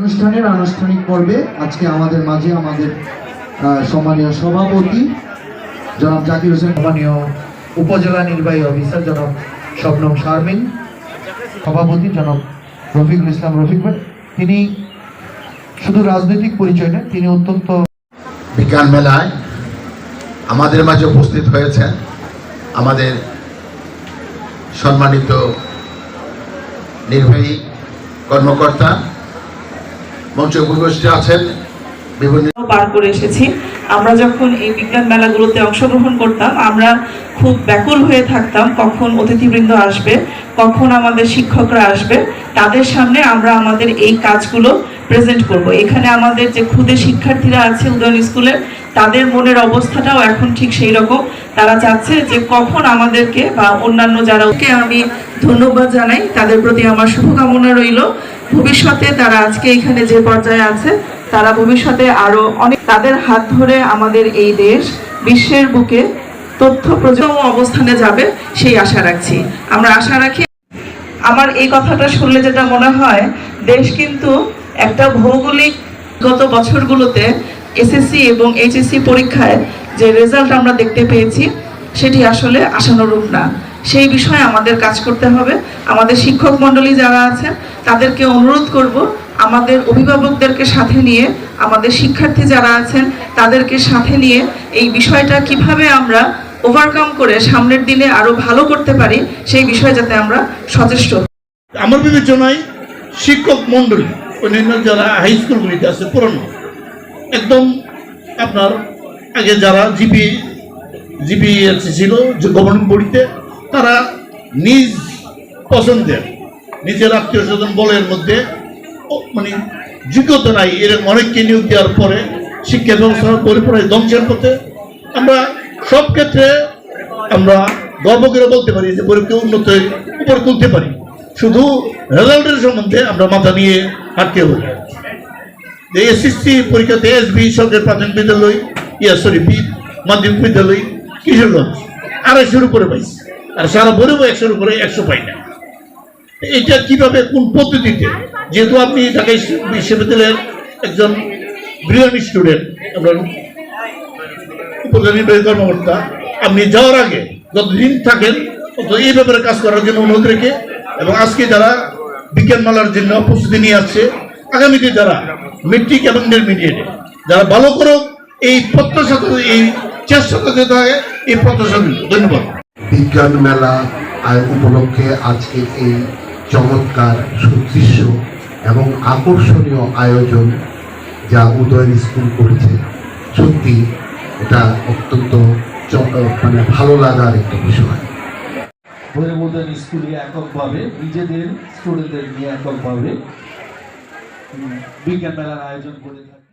অনুষ্ঠানের আনুষ্ঠানিক পর্বে আজকে আমাদের মাঝে আমাদের সম্মানীয় সভাপতি জনাব জাকির হোসেন, সম্মানীয় উপজেলা নির্বাহী অফিসার জনাব শবনম শারমিন, সভাপতি জনাব রফিকুল ইসলাম রফিক ভাই। তিনি শুধু রাজনৈতিক পরিচয় নয় তিনি অত্যন্ত বিজ্ঞান মেলায় আমাদের মাঝে উপস্থিত হয়েছেন আমাদের সম্মানিত নির্বাহী কর্মকর্তা মঞ্চে উপস্থিত আছেন বিভিন্ন পার করে এসেছি। আমরা যখন এই বিজ্ঞান মেলাগুলোতে অংশগ্রহণ করতাম, আমরা খুব ব্যাকুল হয়ে থাকতাম কখন অতিথিবৃন্দ আসবে, কখন আমাদের শিক্ষকরা আসবে। তাদের সামনে আমরা আমাদের এই কাজগুলো প্রেজেন্ট করব। এখানে আমাদের যে ক্ষুদে শিক্ষার্থীরা আছে উদয়ন স্কুলের তাদের মনের অবস্থাটাও এখন ঠিক সেই রকম। তারা চাচ্ছে যে কখন আমাদেরকে বা অন্যান্য যারা ওকে আমি ধন্যবাদ জানাই, তাদের প্রতি আমার শুভকামনা রইল। ভবিষ্যতে তারা আজকে এখানে যে পর্যায়ে আছে, তারা ভবিষ্যতে আরও অনেক তাদের হাত ধরে আমাদের এই দেশ বিশ্বের বুকে তথ্য প্রযুক্তি অবস্থানে যাবে, সেই আশা রাখছি। আমরা আশা রাখি আমার এই কথাটা শুনলে যেটা মনে হয়, দেশ কিন্তু একটা ভৌগোলিক গত বছরগুলোতে এসএসসি এবং এইচএসসি পরীক্ষায় যে রেজাল্ট আমরা দেখতে পেয়েছি, সেটি আসলে আশানুরূপ না। সেই বিষয়ে আমাদের কাজ করতে হবে। আমাদের শিক্ষক মণ্ডলী যারা আছেন তাদেরকে অনুরোধ করব, আমাদের অভিভাবকদেরকে সাথে নিয়ে আমাদের শিক্ষার্থী যারা আছেন তাদেরকে সাথে নিয়ে এই বিষয়টা কীভাবে আমরা ওভারকাম করে সামনের দিনে আরও ভালো করতে পারি, সেই বিষয়ে যাতে আমরা সচেষ্ট। আমার বিবেচনায় শিক্ষক মণ্ডলী, অন্যান্য যারা হাই স্কুলগুলিতে আছে, পুরনো, একদম আপনার আগে যারা জিপি জিপি ছিল, যে গভর্নমেন্ট বডিতে, তারা নিজ পছন্দের, নিজের আত্মীয় স্বজন বলের মধ্যে মানে যোগ্যতা নাই, এরকম অনেককে নিয়োগ দেওয়ার পরে শিক্ষা ব্যবস্থা পরিপূর্ণ ধ্বংসের পথে আমরা সব ক্ষেত্রে আমরা গর্ব করে বলতে পারি যে পরীক্ষা উন্নত উপরে তুলতে পারি। শুধু রেজাল্টের সম্বন্ধে আমরা মাথা নিয়ে আটকে হই যে এসএসসি পরীক্ষাতে এসবি সরকারি প্রাথমিক বিদ্যালয়, ইয়া সরি, বি মাধ্যমিক বিদ্যালয়, কিশোরগঞ্জ, আড়াইশোর উপরে পাইছি। আর সারা বলেও একশোর উপরে একশো পাই না। এটা কীভাবে, কোন পদ্ধতিতে? যেহেতু আপনি ঢাকা বিশ্ববিদ্যালয়ের একজন স্টুডেন্ট আপনি যাওয়ার আগে যতদিন থাকেন তত এই ব্যাপারে কাজ করার জন্য অনুরোধ রেখে এবং আজকে যারা বিজ্ঞান মেলার জন্য প্রস্তুতি নিয়ে আসছে, আগামীতে যারা মেট্রিক এবং ইন্টারমিডিয়েটে যারা ভালো করুক এই প্রত্যাশা এই চেষ্টাটা যেতে হয়, এই প্রত্যাশা ধন্যবাদ। বিজ্ঞান মেলা উপলক্ষে আজকে এই চমৎকার সুদৃশ্য এবং আকর্ষণীয় আয়োজন যা উদয়ের স্কুল করেছে। সত্যি, এটা অত্যন্ত মানে ভালো লাগার একটা বিষয়। ভৈরবোধন স্কুলে এককভাবে, নিজেদের স্টুডেন্টদের নিয়ে এককভাবে বিজ্ঞান মেলার আয়োজন করে থাকে।